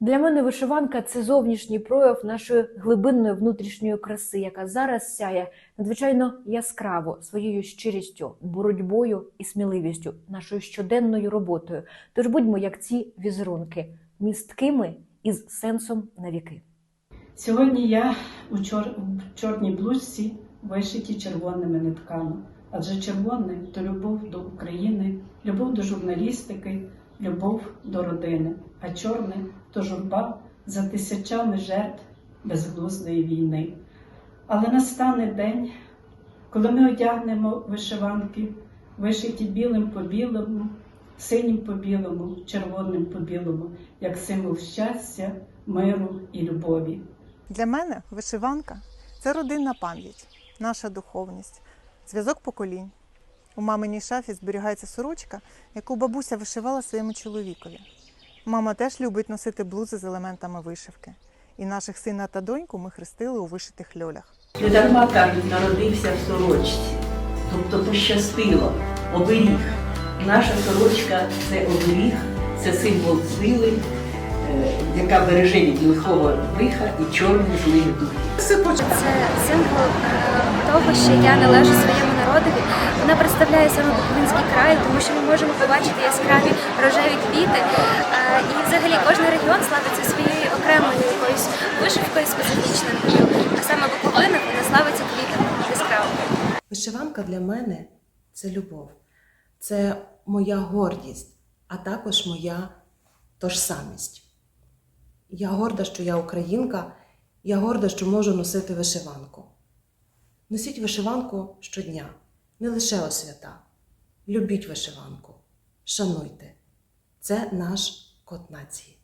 Для мене вишиванка це зовнішній прояв нашої глибинної внутрішньої краси, яка зараз сяє надзвичайно яскраво своєю щирістю, боротьбою і сміливістю, нашою щоденною роботою. Тож будьмо як ці візерунки, місткими із сенсом на віки. Сьогодні я у чор... в чорній блузці вишиті червоними нитками. Адже червоне то любов до України, любов до журналістики, любов до родини, а чорне то журба за тисячами жертв безглуздої війни. Але настане день, коли ми одягнемо вишиванки, вишиті білим по білому, синім по білому, червоним по білому, як символ щастя, миру і любові. Для мене вишиванка це родинна пам'ять, наша духовність, зв'язок поколінь. У маминій шафі зберігається сорочка, яку бабуся вишивала своєму чоловікові. Мама теж любить носити блузи з елементами вишивки. І наших сина та доньку ми хрестили у вишитих льолях. Не дарма кажуть, народився в сорочці. Тобто пощастило, оберіг. Наша сорочка це оберіг, це символ сили, е, яка береже від лихого лиха і чорних злих духів. Це символ е, того, що я належу своєму народові. Вона представляє саме Буковинський край, тому що ми можемо побачити яскраві рожеві квіти. Е, І взагалі кожен регіон славиться своєю окремою якоюсь вишивкою специфічною. А саме Буковина вона славиться квітами яскраво. Вишиванка для мене це любов, це моя гордість, а також моя тожсамість. Я горда, що я українка, я горда, що можу носити вишиванку. Носіть вишиванку щодня, не лише освята. Любіть вишиванку, шануйте. Це наш код нації.